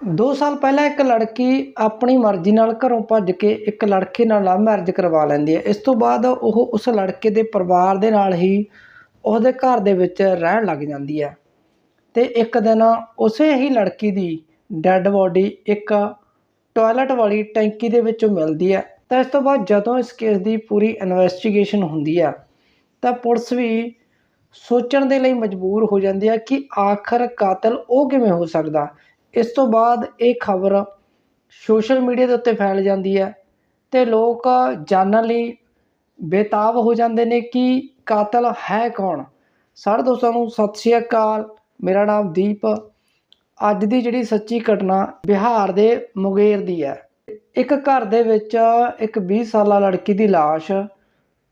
2 ਸਾਲ ਪਹਿਲਾਂ ਇੱਕ ਲੜਕੀ ਆਪਣੀ ਮਰਜ਼ੀ ਨਾਲ ਘਰੋਂ ਭੱਜ ਕੇ ਇੱਕ ਲੜਕੇ ਨਾਲ ਲਵ ਮੈਰਿਜ ਕਰਵਾ ਲੈਂਦੀ ਹੈ। ਇਸ ਤੋਂ ਬਾਅਦ ਉਹ ਉਸ ਲੜਕੇ ਦੇ ਪਰਿਵਾਰ ਦੇ ਨਾਲ ਹੀ ਉਹਦੇ ਘਰ ਦੇ ਵਿੱਚ ਰਹਿਣ ਲੱਗ ਜਾਂਦੀ ਹੈ। ਤੇ ਇੱਕ ਦਿਨ ਉਸੇ ਹੀ ਲੜਕੀ ਦੀ ਡੈੱਡ ਬੋਡੀ ਇੱਕ ਟਾਇਲਟ ਵਾਲੀ ਟੈਂਕੀ ਦੇ ਵਿੱਚੋਂ ਮਿਲਦੀ ਹੈ। ਤਾਂ ਇਸ ਤੋਂ ਬਾਅਦ ਜਦੋਂ ਇਸ ਕੇਸ ਦੀ ਪੂਰੀ ਇਨਵੈਸਟੀਗੇਸ਼ਨ ਹੁੰਦੀ ਹੈ, ਤਾਂ ਪੁਲਿਸ ਵੀ ਸੋਚਣ ਦੇ ਲਈ ਮਜਬੂਰ ਹੋ ਜਾਂਦੀ ਹੈ ਕਿ ਆਖਰ ਕਾਤਲ ਉਹ ਕਿਵੇਂ ਹੋ ਸਕਦਾ। ਇਸ ਤੋਂ ਬਾਅਦ ਇਹ ਖਬਰ ਸੋਸ਼ਲ ਮੀਡੀਆ ਦੇ ਉੱਤੇ ਫੈਲ ਜਾਂਦੀ ਹੈ ਅਤੇ ਲੋਕ ਜਾਣਨ ਲਈ ਬੇਤਾਬ ਹੋ ਜਾਂਦੇ ਨੇ ਕਿ ਕਾਤਲ ਹੈ ਕੌਣ? ਸਾਰੇ ਦੋਸਤਾਂ ਨੂੰ ਸਤਿ ਸ਼੍ਰੀ ਅਕਾਲ। ਮੇਰਾ ਨਾਮ ਦੀਪ। ਅੱਜ ਦੀ ਜਿਹੜੀ ਸੱਚੀ ਘਟਨਾ ਬਿਹਾਰ ਦੇ ਮੁਗੇਰ ਦੀ ਹੈ। ਇੱਕ ਘਰ ਦੇ ਵਿੱਚ ਇੱਕ 20 ਸਾਲਾ ਲੜਕੀ ਦੀ ਲਾਸ਼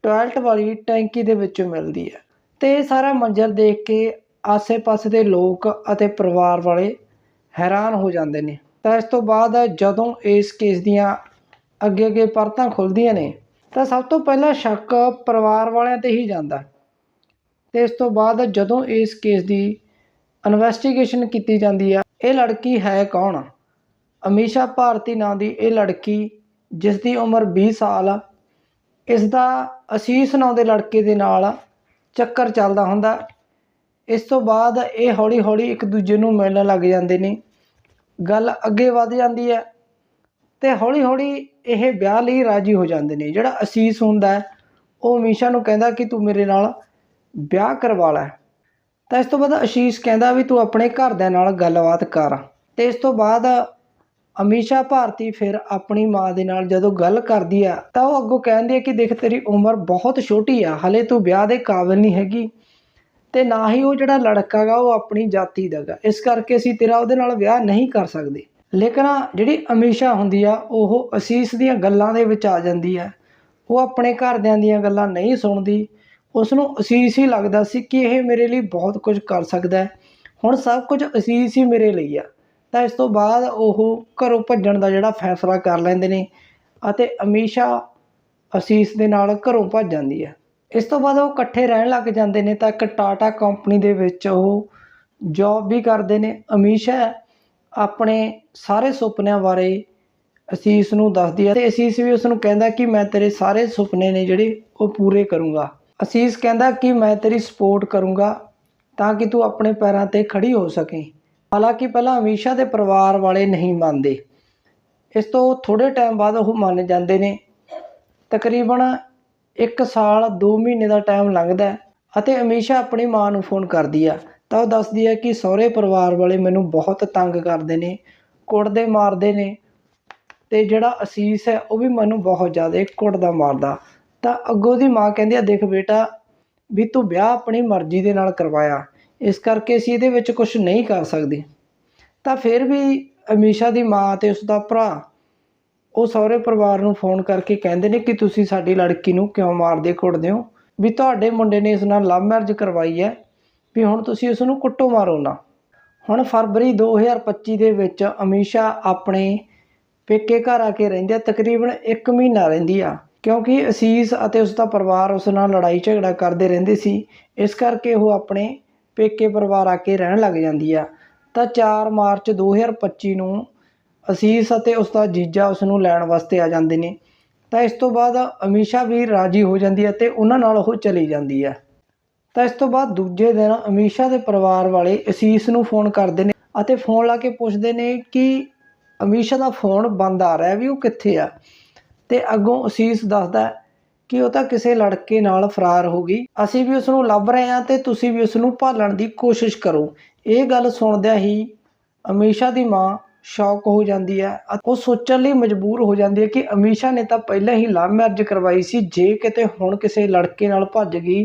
ਟਾਇਲਟ ਵਾਲੀ ਟੈਂਕੀ ਦੇ ਵਿੱਚੋਂ ਮਿਲਦੀ ਹੈ ਤੇ ਇਹ ਸਾਰਾ ਮੰਜ਼ਰ ਦੇਖ ਕੇ ਆਸੇ-ਪਾਸੇ ਦੇ ਲੋਕ ਅਤੇ ਪਰਿਵਾਰ ਵਾਲੇ ਹੈਰਾਨ ਹੋ ਜਾਂਦੇ ਨੇ। ਤਾਂ ਇਸ ਤੋਂ ਬਾਅਦ ਜਦੋਂ ਇਸ ਕੇਸ ਦੀਆਂ ਅੱਗੇ-ਅੱਗੇ ਪਰਤਾਂ ਖੁੱਲਦੀਆਂ ਨੇ, ਤਾਂ ਸਭ ਤੋਂ ਪਹਿਲਾਂ ਸ਼ੱਕ ਪਰਿਵਾਰ ਵਾਲਿਆਂ ਤੇ ਹੀ ਜਾਂਦਾ। ਤੇ ਇਸ ਤੋਂ ਬਾਅਦ ਜਦੋਂ ਇਸ ਕੇਸ ਦੀ ਇਨਵੈਸਟੀਗੇਸ਼ਨ ਕੀਤੀ ਜਾਂਦੀ ਆ, ਇਹ ਲੜਕੀ ਹੈ ਕੌਣ? ਅਮੀਸ਼ਾ ਭਾਰਤੀ ਨਾਂ ਦੀ ਇਹ ਲੜਕੀ, ਜਿਸ ਦੀ ਉਮਰ 20 ਸਾਲ ਆ, ਇਸ ਦਾ ਅਸੀਸ ਨਾਂ ਦੇ ਲੜਕੇ ਦੇ ਨਾਲ ਚੱਕਰ ਚੱਲਦਾ ਹੁੰਦਾ। ਇਸ ਤੋਂ ਬਾਅਦ ਇਹ ਹੌਲੀ-ਹੌਲੀ ਇੱਕ ਦੂਜੇ ਨੂੰ ਮਿਲਣ ਲੱਗ ਜਾਂਦੇ ਨੇ। ਗੱਲ ਅੱਗੇ ਵੱਧ ਜਾਂਦੀ ਹੈ ਤੇ ਹੌਲੀ-ਹੌਲੀ ਇਹ ਵਿਆਹ ਲਈ ਰਾਜੀ ਹੋ ਜਾਂਦੇ ਨੇ। ਜਿਹੜਾ ਅਸੀਸ ਹੁੰਦਾ ਉਹ ਅਮੀਸ਼ਾ ਨੂੰ ਕਹਿੰਦਾ ਕਿ ਤੂੰ ਮੇਰੇ ਨਾਲ ਵਿਆਹ ਕਰਵਾ ਲੈ। ਤਾਂ ਇਸ ਤੋਂ ਬਾਅਦ ਅਸ਼ੀਸ਼ ਕਹਿੰਦਾ ਵੀ ਤੂੰ ਆਪਣੇ ਘਰਦਿਆਂ ਨਾਲ ਗੱਲਬਾਤ ਕਰ। ਤੇ ਇਸ ਤੋਂ ਬਾਅਦ ਅਮੀਸ਼ਾ ਭਾਰਤੀ ਫਿਰ ਆਪਣੀ ਮਾਂ ਦੇ ਨਾਲ ਜਦੋਂ ਗੱਲ ਕਰਦੀ ਆ ਤਾਂ ਉਹ ਅੱਗੋਂ ਕਹਿੰਦੀ ਹੈ ਕਿ ਦੇਖ ਤੇਰੀ ਉਮਰ ਬਹੁਤ ਛੋਟੀ ਆ, ਹਲੇ ਤੂੰ ਵਿਆਹ ਦੇ ਕਾਬਿਲ ਨਹੀਂ ਹੈਗੀ। ਤੇ ਨਾ ਹੀ ਉਹ ਜਿਹੜਾ ਲੜਕਾ ਗਾ, ਉਹ ਆਪਣੀ ਜਾਤੀ ਦਾ ਗਾ। ਇਸ ਕਰਕੇ ਅਸੀਂ ਤੇਰਾ ਉਹਦੇ ਨਾਲ ਵਿਆਹ ਨਹੀਂ ਕਰ ਸਕਦੇ। ਲੇਕਿਨ ਜਿਹੜੀ ਅਮੀਸ਼ਾ ਹੁੰਦੀ ਆ, ਉਹ ਅਸੀਸ ਦੀਆਂ ਗੱਲਾਂ ਦੇ ਵਿੱਚ ਆ ਜਾਂਦੀ ਆ। ਉਹ ਆਪਣੇ ਘਰਦਿਆਂ ਦੀਆਂ ਗੱਲਾਂ ਨਹੀਂ ਸੁਣਦੀ। ਉਸ ਨੂੰ ਅਸੀਸ ਹੀ ਲੱਗਦਾ ਸੀ ਕਿ ਇਹ ਮੇਰੇ ਲਈ ਬਹੁਤ ਕੁਝ ਕਰ ਸਕਦਾ ਹੈ। ਹੁਣ ਸਭ ਕੁਝ ਅਸੀਸ ਹੀ ਮੇਰੇ ਲਈ ਆ। ਤਾਂ ਇਸ ਤੋਂ ਬਾਅਦ ਉਹ ਘਰੋਂ ਭੱਜਣ ਦਾ ਜਿਹੜਾ ਫੈਸਲਾ ਕਰ ਲੈਂਦੇ ਨੇ ਅਤੇ ਅਮੀਸ਼ਾ ਅਸੀਸ ਦੇ ਨਾਲ ਘਰੋਂ ਭੱਜ ਜਾਂਦੀ ਹੈ ਇਸ ਤੋਂ ਬਾਅਦ ਉਹ ਇਕੱਠੇ ਰਹਿਣ ਲੱਗ ਜਾਂਦੇ ਨੇ ਤਾਂ ਇੱਕ ਟਾਟਾ ਕੰਪਨੀ ਦੇ ਵਿੱਚ ਉਹ ਜੋਬ ਵੀ ਕਰਦੇ ਨੇ। ਅਮੀਸ਼ਾ ਆਪਣੇ ਸਾਰੇ ਸੁਪਨਿਆਂ ਬਾਰੇ ਅਸੀਸ ਨੂੰ ਦੱਸਦੀ ਹੈ ਤੇ ਅਸੀਸ ਵੀ ਉਸ ਨੂੰ ਕਹਿੰਦਾ ਕਿ ਮੈਂ ਤੇਰੇ ਸਾਰੇ ਸੁਪਨੇ ਨੇ ਜਿਹੜੇ ਉਹ ਪੂਰੇ ਕਰੂੰਗਾ। ਅਸੀਸ ਕਹਿੰਦਾ ਕਿ ਮੈਂ ਤੇਰੀ ਸਪੋਰਟ ਕਰੂੰਗਾ ਤਾਂ ਕਿ ਤੂੰ ਆਪਣੇ ਪੈਰਾਂ ਤੇ ਖੜੀ ਹੋ ਸਕੇ। ਹਾਲਾਂਕਿ ਪਹਿਲਾਂ ਅਮੀਸ਼ਾ ਦੇ ਪਰਿਵਾਰ ਵਾਲੇ ਨਹੀਂ ਮੰਨਦੇ। ਇਸ ਤੋਂ ਥੋੜੇ ਟਾਈਮ ਬਾਅਦ ਉਹ ਮੰਨ ਜਾਂਦੇ ਨੇ। ਤਕਰੀਬਨ 1 ਸਾਲ 2 ਮਹੀਨੇ ਦਾ ਟਾਈਮ ਲੰਘਦਾ ਅਤੇ ਅਮੀਸ਼ਾ ਆਪਣੀ ਮਾਂ ਨੂੰ ਫੋਨ ਕਰਦੀ ਆ। ਤਾਂ ਉਹ ਦੱਸਦੀ ਹੈ ਕਿ ਸਹੁਰੇ ਪਰਿਵਾਰ ਵਾਲੇ ਮੈਨੂੰ ਬਹੁਤ ਤੰਗ ਕਰਦੇ ਨੇ, ਕੁੱਟਦੇ ਮਾਰਦੇ ਨੇ ਤੇ ਜਿਹੜਾ ਅਸੀਸ ਹੈ ਉਹ ਵੀ ਮੈਨੂੰ ਬਹੁਤ ਜ਼ਿਆਦਾ ਕੁੱਟਦਾ ਮਾਰਦਾ। ਤਾਂ ਅੱਗੋਂ ਦੀ ਮਾਂ ਕਹਿੰਦੀ ਆ, ਦੇਖ ਬੇਟਾ, ਵੀ ਤੂੰ ਵਿਆਹ ਆਪਣੀ ਮਰਜ਼ੀ ਦੇ ਨਾਲ ਕਰਵਾਇਆ। ਇਸ ਕਰਕੇ ਅਸੀਂ ਇਹਦੇ ਵਿੱਚ ਕੁਝ ਨਹੀਂ ਕਰ ਸਕਦੇ। ਤਾਂ ਫਿਰ ਵੀ ਅਮੀਸ਼ਾ ਦੀ ਮਾਂ ਤੇ ਉਸ ਦਾ ਭਰਾ ਉਹ ਸਹੁਰੇ ਪਰਿਵਾਰ ਨੂੰ ਫੋਨ ਕਰਕੇ ਕਹਿੰਦੇ ਨੇ ਕਿ ਤੁਸੀਂ ਸਾਡੀ ਲੜਕੀ ਨੂੰ ਕਿਉਂ ਮਾਰਦੇ ਕੁੱਟਦੇ ਹੋ? ਵੀ ਤੁਹਾਡੇ ਮੁੰਡੇ ਨੇ ਇਸ ਨਾਲ ਲਵ ਮੈਰਿਜ ਕਰਵਾਈ ਹੈ, ਵੀ ਹੁਣ ਤੁਸੀਂ ਉਸ ਨੂੰ ਕੁੱਟੋ ਮਾਰੋ ਨਾ। ਹੁਣ ਫਰਵਰੀ 2025 ਦੇ ਵਿੱਚ ਅਮੀਸ਼ਾ ਆਪਣੇ ਪੇਕੇ ਘਰ ਆ ਕੇ ਰਹਿੰਦੀ ਆ, ਤਕਰੀਬਨ 1 ਮਹੀਨਾ ਰਹਿੰਦੀ ਆ। ਕਿਉਂਕਿ ਅਸੀਸ ਅਤੇ ਉਸ ਦਾ ਪਰਿਵਾਰ ਉਸ ਨਾਲ ਲੜਾਈ ਝਗੜਾ ਕਰਦੇ ਰਹਿੰਦੇ ਸੀ, ਇਸ ਕਰਕੇ ਉਹ ਆਪਣੇ ਪੇਕੇ ਪਰਿਵਾਰ ਆ ਕੇ ਰਹਿਣ ਲੱਗ ਜਾਂਦੀ ਆ। ਤਾਂ 4 ਮਾਰਚ 2025 ਨੂੰ ਅਸੀਸ ਅਤੇ ਉਸ ਦਾ ਜੀਜਾ ਉਸ ਨੂੰ ਲੈਣ ਵਾਸਤੇ ਆ ਜਾਂਦੇ ਨੇ। ਤਾਂ ਇਸ ਤੋਂ ਬਾਅਦ ਅਮੀਸ਼ਾ ਵੀ ਰਾਜੀ ਹੋ ਜਾਂਦੀ ਹੈ ਤੇ ਉਹਨਾਂ ਨਾਲ ਉਹ ਚਲੀ ਜਾਂਦੀ ਹੈ। ਤਾਂ ਇਸ ਤੋਂ ਬਾਅਦ ਦੂਜੇ ਦਿਨ ਅਮੀਸ਼ਾ ਦੇ ਪਰਿਵਾਰ ਵਾਲੇ ਅਸੀਸ ਨੂੰ ਫੋਨ ਕਰਦੇ ਨੇ ਅਤੇ ਫੋਨ ਲਾ ਕੇ ਪੁੱਛਦੇ ਨੇ ਕਿ ਅਮੀਸ਼ਾ ਦਾ ਫੋਨ ਬੰਦ ਆ ਰਿਹਾ ਵੀ ਉਹ ਕਿੱਥੇ ਆ? ਤੇ ਅੱਗੋਂ ਅਸੀਸ ਦੱਸਦਾ ਕਿ ਉਹ ਤਾਂ ਕਿਸੇ ਲੜਕੇ ਨਾਲ ਫਰਾਰ ਹੋ ਗਈ। ਅਸੀਂ ਵੀ ਉਸ ਨੂੰ ਲੱਭ ਰਹੇ ਹਾਂ ਤੇ ਤੁਸੀਂ ਵੀ ਉਸ ਨੂੰ ਭਾਲਣ ਦੀ ਕੋਸ਼ਿਸ਼ ਕਰੋ। ਇਹ ਗੱਲ ਸੁਣਦਿਆਂ ਹੀ ਅਮੀਸ਼ਾ ਦੀ ਮਾਂ ਸ਼ੌਕ ਹੋ ਜਾਂਦੀ ਹੈ। ਉਹ ਸੋਚਣ ਲਈ ਮਜਬੂਰ ਹੋ ਜਾਂਦੀ ਹੈ ਕਿ ਅਮੀਸ਼ਾ ਨੇ ਤਾਂ ਪਹਿਲਾਂ ਹੀ ਲਵ ਮੈਰਿਜ ਕਰਵਾਈ ਸੀ। ਜੇ ਕਿਤੇ ਹੁਣ ਕਿਸੇ ਲੜਕੇ ਨਾਲ ਭੱਜ ਗਈ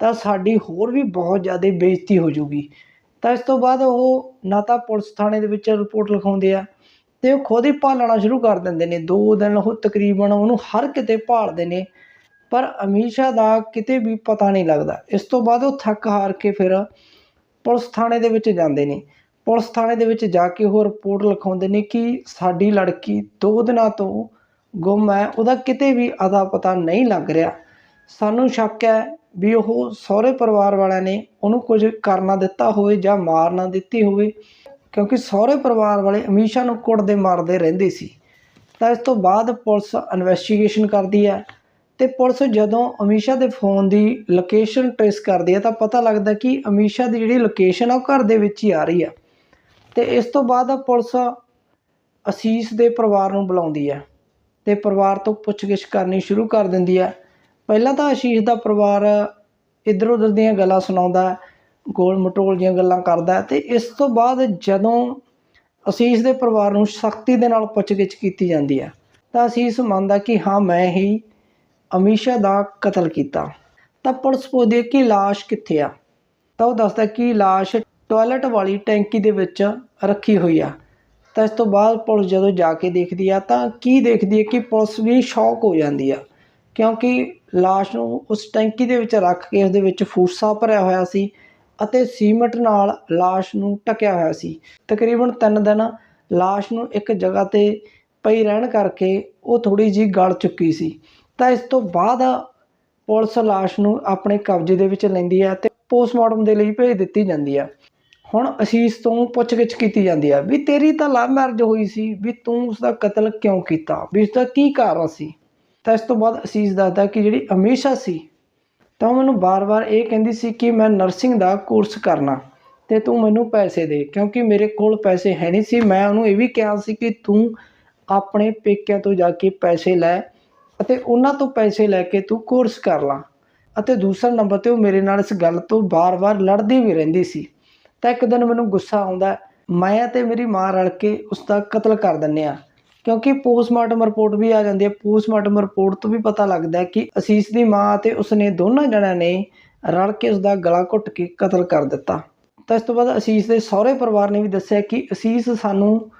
ਤਾਂ ਸਾਡੀ ਹੋਰ ਵੀ ਬਹੁਤ ਜ਼ਿਆਦਾ ਬੇਇੱਜ਼ਤੀ ਹੋ ਜਾਊਗੀ। ਤਾਂ ਇਸ ਤੋਂ ਬਾਅਦ ਉਹ ਨਾ ਤਾਂ ਪੁਲਿਸ ਥਾਣੇ ਦੇ ਵਿੱਚ ਰਿਪੋਰਟ ਲਿਖਾਉਂਦੇ ਆ ਤੇ ਉਹ ਖੁਦ ਹੀ ਭਾਲਣਾ ਸ਼ੁਰੂ ਕਰ ਦਿੰਦੇ ਨੇ। ਦੋ ਦਿਨ ਉਹ ਤਕਰੀਬਨ ਉਹਨੂੰ ਹਰ ਕਿਤੇ ਭਾਲਦੇ ਨੇ, ਪਰ ਅਮੀਸ਼ਾ ਦਾ ਕਿਤੇ ਵੀ ਪਤਾ ਨਹੀਂ ਲੱਗਦਾ। ਇਸ ਤੋਂ ਬਾਅਦ ਉਹ ਥੱਕ ਹਾਰ ਕੇ ਫਿਰ ਪੁਲਿਸ ਥਾਣੇ ਦੇ ਵਿੱਚ ਜਾਂਦੇ ਨੇ। ਪੁਲਿਸ ਥਾਣੇ ਦੇ ਵਿੱਚ ਜਾ ਕੇ ਉਹ ਰਿਪੋਰਟ ਲਿਖਾਉਂਦੇ ਨੇ ਕਿ ਸਾਡੀ ਲੜਕੀ ਦੋ ਦਿਨਾਂ ਤੋਂ ਗੁੰਮ ਹੈ, ਉਹਦਾ ਕਿਤੇ ਵੀ ਅਦਾ ਪਤਾ ਨਹੀਂ ਲੱਗ ਰਿਹਾ। ਸਾਨੂੰ ਸ਼ੱਕ ਹੈ ਵੀ ਉਹ ਸਹੁਰੇ ਪਰਿਵਾਰ ਵਾਲਿਆਂ ਨੇ ਉਹਨੂੰ ਕੁਝ ਕਰਨਾ ਦਿੱਤਾ ਹੋਵੇ ਜਾਂ ਮਾਰ ਨਾ ਦਿੱਤੀ ਹੋਵੇ, ਕਿਉਂਕਿ ਸਹੁਰੇ ਪਰਿਵਾਰ ਵਾਲੇ ਅਮੀਸ਼ਾ ਨੂੰ ਕੁੱਟਦੇ ਮਾਰਦੇ ਰਹਿੰਦੇ ਸੀ। ਤਾਂ ਇਸ ਤੋਂ ਬਾਅਦ ਪੁਲਿਸ ਇਨਵੈਸਟੀਗੇਸ਼ਨ ਕਰਦੀ ਹੈ ਤੇ ਪੁਲਿਸ ਜਦੋਂ ਅਮੀਸ਼ਾ ਦੇ ਫੋਨ ਦੀ ਲੋਕੇਸ਼ਨ ਟ੍ਰੇਸ ਕਰਦੀ ਹੈ ਤਾਂ ਪਤਾ ਲੱਗਦਾ ਕਿ ਅਮੀਸ਼ਾ ਦੀ ਜਿਹੜੀ ਲੋਕੇਸ਼ਨ ਆ ਉਹ ਘਰ ਦੇ ਵਿੱਚ ਹੀ ਆ ਰਹੀ ਆ। ਤੇ ਇਸ ਤੋਂ ਬਾਅਦ ਪੁਲਿਸ ਅਸੀਸ ਦੇ ਪਰਿਵਾਰ ਨੂੰ ਬੁਲਾਉਂਦੀ ਹੈ ਤੇ ਪਰਿਵਾਰ ਤੋਂ ਪੁੱਛਗਿੱਛ ਕਰਨੀ ਸ਼ੁਰੂ ਕਰ ਦਿੰਦੀ ਹੈ। ਪਹਿਲਾਂ ਤਾਂ ਅਸ਼ੀਸ਼ ਦਾ ਪਰਿਵਾਰ ਇੱਧਰ ਉੱਧਰ ਦੀਆਂ ਗੱਲਾਂ ਸੁਣਾਉਂਦਾ ਗੋਲ ਮਟੋਲ ਦੀਆਂ ਗੱਲਾਂ ਕਰਦਾ ਹੈ ਤੇ ਇਸ ਤੋਂ ਬਾਅਦ ਜਦੋਂ ਅਸੀਸ ਦੇ ਪਰਿਵਾਰ ਨੂੰ ਸਖਤੀ ਦੇ ਨਾਲ ਪੁੱਛਗਿੱਛ ਕੀਤੀ ਜਾਂਦੀ ਹੈ ਤਾਂ ਅਸੀਸ ਮੰਨਦਾ ਕਿ ਹਾਂ, ਮੈਂ ਹੀ ਅਮੀਸ਼ਾ ਦਾ ਕਤਲ ਕੀਤਾ। ਤਾਂ ਪੁਲਿਸ ਪੁੱਛਦੀ ਹੈ ਕਿ ਲਾਸ਼ ਕਿੱਥੇ ਆ? ਤਾਂ ਉਹ ਦੱਸਦਾ ਕਿ ਲਾਸ਼ ਟਾਇਲਟ ਵਾਲੀ ਟੈਂਕੀ ਦੇ ਵਿੱਚ ਰੱਖੀ ਹੋਈ ਆ। ਤਾਂ ਇਸ ਤੋਂ ਬਾਅਦ ਪੁਲਿਸ ਜਦੋਂ ਜਾ ਕੇ ਦੇਖਦੀ ਆ, ਤਾਂ ਕੀ ਦੇਖਦੀ ਹੈ ਕਿ ਪੁਲਿਸ ਵੀ ਸ਼ੌਕ ਹੋ ਜਾਂਦੀ ਆ। ਕਿਉਂਕਿ ਲਾਸ਼ ਨੂੰ ਉਸ ਟੈਂਕੀ ਦੇ ਵਿੱਚ ਰੱਖ ਕੇ ਉਸ ਦੇ ਵਿੱਚ ਫੂਸਾ ਭਰਿਆ ਹੋਇਆ ਸੀ ਅਤੇ ਸੀਮਟ ਨਾਲ ਲਾਸ਼ ਨੂੰ ਢੱਕਿਆ ਹੋਇਆ ਸੀ। ਤਕਰੀਬਨ 3 ਦਿਨ ਲਾਸ਼ ਨੂੰ ਇੱਕ ਜਗ੍ਹਾ ਤੇ ਪਈ ਰਹਿਣ ਕਰਕੇ ਉਹ ਥੋੜੀ ਜੀ ਗਲ ਚੁੱਕੀ ਸੀ। ਤਾਂ ਇਸ ਤੋਂ ਬਾਅਦ ਪੁਲਿਸ ਲਾਸ਼ ਨੂੰ ਆਪਣੇ ਕਬਜ਼ੇ ਦੇ ਵਿੱਚ ਲੈਂਦੀ ਹੈ ਤੇ ਪੋਸਟਮਾਰਟਮ ਦੇ ਲਈ ਭੇਜ ਦਿੱਤੀ ਜਾਂਦੀ ਹੈ ਹੁਣ ਅਸੀਸ ਤੋਂ ਪੁੱਛਗਿੱਛ ਕੀਤੀ ਜਾਂਦੀ ਹੈ ਵੀ ਤੇਰੀ ਤਾਂ ਲਵ ਮੈਰਿਜ ਹੋਈ ਸੀ, ਵੀ ਤੂੰ ਉਸ ਦਾ ਕਤਲ ਕਿਉਂ ਕੀਤਾ? ਵੀ ਉਸ ਦਾ ਕੀ ਕਾਰਨ ਸੀ? ਤਾਂ ਇਸ ਤੋਂ ਬਾਅਦ ਅਸੀਸ ਦੱਸਦਾ ਕਿ ਜਿਹੜੀ ਹਮੇਸ਼ਾ ਸੀ, ਤਾਂ ਉਹ ਮੈਨੂੰ ਬਾਰ-ਬਾਰ ਇਹ ਕਹਿੰਦੀ ਸੀ ਕਿ ਮੈਂ ਨਰਸਿੰਗ ਦਾ ਕੋਰਸ ਕਰਨਾ ਤੇ ਤੂੰ ਮੈਨੂੰ ਪੈਸੇ ਦੇ, ਕਿਉਂਕਿ ਮੇਰੇ ਕੋਲ ਪੈਸੇ ਹੈ ਨਹੀਂ ਸੀ। ਮੈਂ ਉਹਨੂੰ ਇਹ ਵੀ ਕਿਹਾ ਸੀ ਕਿ ਤੂੰ ਆਪਣੇ ਪੇਕਿਆਂ ਤੋਂ ਜਾ ਕੇ ਪੈਸੇ ਲੈ ਅਤੇ ਉਹਨਾਂ ਤੋਂ ਪੈਸੇ ਲੈ ਕੇ ਤੂੰ ਕੋਰਸ ਕਰ ਲਾ ਅਤੇ ਦੂਸਰਾ ਨੰਬਰ ਤੇ ਉਹ ਮੇਰੇ ਨਾਲ ਇਸ ਗੱਲ ਤੋਂ ਬਾਰ-ਬਾਰ ਲੜਦੀ ਵੀ ਰਹਿੰਦੀ ਸੀ। ਤਾਂ ਇੱਕ ਦਿਨ ਮੈਨੂੰ ਗੁੱਸਾ ਆਉਂਦਾ, ਮੈਂ ਅਤੇ ਮੇਰੀ ਮਾਂ ਰਲ ਕੇ ਉਸ ਦਾ ਕਤਲ ਕਰ ਦਿੰਨੇ ਆ ਕਿਉਂਕਿ ਪੋਸਟਮਾਰਟਮ ਰਿਪੋਰਟ ਵੀ ਆ ਜਾਂਦੀ ਹੈ। ਪੋਸਟਮਾਰਟਮ ਰਿਪੋਰਟ ਤੋਂ ਵੀ ਪਤਾ ਲੱਗਦਾ ਕਿ ਅਸੀਸ ਦੀ ਮਾਂ ਅਤੇ ਉਸਨੇ ਦੋਨਾਂ ਜਣਿਆਂ ਨੇ ਰਲ ਕੇ ਉਸ ਦਾ ਗਲਾ ਘੁੱਟ ਕੇ ਕਤਲ ਕਰ ਦਿੱਤਾ। ਤਾਂ ਇਸ ਤੋਂ ਬਾਅਦ ਅਸੀਸ ਦੇ ਸਹੁਰੇ ਪਰਿਵਾਰ ਨੇ ਵੀ ਦੱਸਿਆ ਕਿ ਅਸੀਸ ਸਾਨੂੰ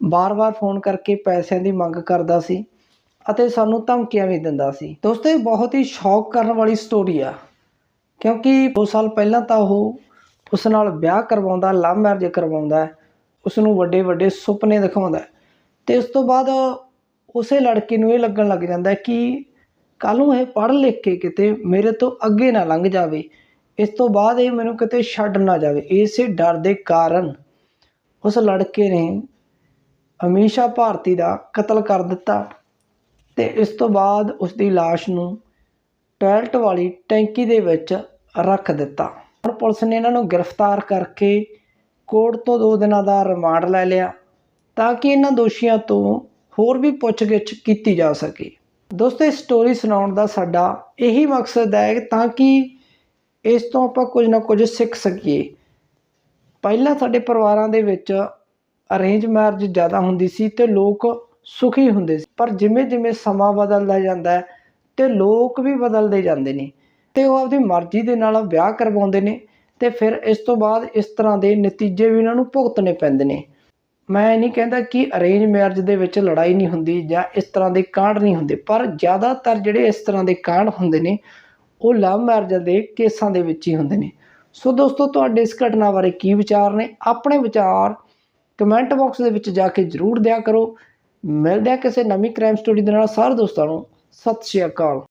ਬਾਰ-ਬਾਰ ਫੋਨ ਕਰਕੇ ਪੈਸਿਆਂ ਦੀ ਮੰਗ ਕਰਦਾ ਸੀ ਅਤੇ ਸਾਨੂੰ ਧਮਕੀਆਂ ਵੀ ਦਿੰਦਾ ਸੀ। ਦੋਸਤੋ, ਇਹ ਬਹੁਤ ਹੀ ਸ਼ੌਕ ਕਰਨ ਵਾਲੀ ਸਟੋਰੀ ਆ। ਕਿਉਂਕਿ 2 ਸਾਲ ਪਹਿਲਾਂ ਤਾਂ ਉਹ ਉਸ ਨਾਲ ਵਿਆਹ ਕਰਵਾਉਂਦਾ, ਲਵ ਮੈਰਿਜ ਕਰਵਾਉਂਦਾ ਉਸ ਨੂੰ ਵੱਡੇ ਵੱਡੇ ਸੁਪਨੇ ਦਿਖਾਉਂਦਾ ਤੇ ਉਸ ਤੋਂ ਬਾਅਦ ਉਸੇ ਲੜਕੀ ਨੂੰ ਇਹ ਲੱਗਣ ਲੱਗ ਜਾਂਦਾ ਕਿ ਕੱਲ ਨੂੰ ਇਹ ਪੜ੍ਹ ਲਿਖ ਕੇ ਕਿਤੇ ਮੇਰੇ ਤੋਂ ਅੱਗੇ ਨਾ ਲੰਘ ਜਾਵੇ। ਇਸ ਤੋਂ ਬਾਅਦ ਇਹ ਮੈਨੂੰ ਕਿਤੇ ਛੱਡ ਨਾ ਜਾਵੇ। ਇਸੇ ਡਰ ਦੇ ਕਾਰਨ ਉਸ ਲੜਕੇ ਨੇ ਅਮੀਸ਼ਾ ਭਾਰਤੀ ਦਾ ਕਤਲ ਕਰ ਦਿੱਤਾ। ਤੇ ਇਸ ਤੋਂ ਬਾਅਦ ਉਸ ਦੀ ਲਾਸ਼ ਨੂੰ ਟਾਇਲਟ ਵਾਲੀ ਟੈਂਕੀ ਦੇ ਵਿੱਚ ਰੱਖ ਦਿੱਤਾ। ਹੁਣ ਪੁਲਿਸ ਨੇ ਇਹਨਾਂ ਨੂੰ ਗ੍ਰਿਫਤਾਰ ਕਰਕੇ ਕੋਰਟ ਤੋਂ 2 ਦਿਨਾਂ ਦਾ ਰਿਮਾਂਡ ਲੈ ਲਿਆ ਤਾਂ ਕਿ ਇਹਨਾਂ ਦੋਸ਼ੀਆਂ ਤੋਂ ਹੋਰ ਵੀ ਪੁੱਛਗਿੱਛ ਕੀਤੀ ਜਾ ਸਕੇ। ਦੋਸਤੋ, ਇਹ ਸਟੋਰੀ ਸੁਣਾਉਣ ਦਾ ਸਾਡਾ ਇਹੀ ਮਕਸਦ ਹੈ ਤਾਂ ਕਿ ਇਸ ਤੋਂ ਆਪਾਂ ਕੁਝ ਨਾ ਕੁਝ ਸਿੱਖ ਸਕੀਏ। ਪਹਿਲਾਂ ਸਾਡੇ ਪਰਿਵਾਰਾਂ ਦੇ ਵਿੱਚ ਅਰੇਂਜ ਮੈਰਿਜ ਜ਼ਿਆਦਾ ਹੁੰਦੀ ਸੀ ਤੇ ਲੋਕ ਸੁਖੀ ਹੁੰਦੇ ਸੀ, ਪਰ ਜਿਵੇਂ ਜਿਵੇਂ ਸਮਾਂ ਬਦਲਦਾ ਜਾਂਦਾ ਹੈ ਤੇ ਲੋਕ ਵੀ ਬਦਲਦੇ ਜਾਂਦੇ ਨੇ ਤੇ ਉਹ ਆਪਦੀ ਮਰਜ਼ੀ ਦੇ ਨਾਲ ਵਿਆਹ ਕਰਵਾਉਂਦੇ ਨੇ ਤੇ ਫਿਰ ਇਸ ਤੋਂ ਬਾਅਦ ਇਸ ਤਰ੍ਹਾਂ ਦੇ ਨਤੀਜੇ ਵੀ ਇਹਨਾਂ ਨੂੰ ਭੁਗਤਣੇ ਪੈਂਦੇ ਨੇ। ਮੈਂ ਨਹੀਂ ਕਹਿੰਦਾ ਕਿ ਅਰੇਂਜ ਮੈਰਿਜ ਦੇ ਵਿੱਚ ਲੜਾਈ ਨਹੀਂ ਹੁੰਦੀ ਜਾਂ ਇਸ ਤਰ੍ਹਾਂ ਦੇ ਕਾਂਡ ਨਹੀਂ ਹੁੰਦੇ, ਪਰ ਜ਼ਿਆਦਾਤਰ ਜਿਹੜੇ ਇਸ ਤਰ੍ਹਾਂ ਦੇ ਕਾਂਡ ਹੁੰਦੇ ਨੇ, ਉਹ ਲਵ ਮੈਰਿਜ ਦੇ ਕੇਸਾਂ ਦੇ ਵਿੱਚ ਹੀ ਹੁੰਦੇ ਨੇ। ਸੋ ਦੋਸਤੋ, ਤੁਹਾਡੇ ਇਸ ਘਟਨਾ ਬਾਰੇ ਕੀ ਵਿਚਾਰ ਨੇ? ਆਪਣੇ ਵਿਚਾਰ ਕਮੈਂਟ ਬਾਕਸ ਦੇ ਵਿੱਚ ਜਾ ਕੇ ਜ਼ਰੂਰ ਦਿਆ ਕਰੋ। ਮਿਲਦੇ ਹਾਂ ਕਿਸੇ ਨਵੀਂ ਕ੍ਰਾਈਮ ਸਟੋਰੀ ਦੇ ਨਾਲ। ਸਾਰੇ ਦੋਸਤਾਂ ਨੂੰ ਸਤਿ ਸ਼੍ਰੀ ਅਕਾਲ।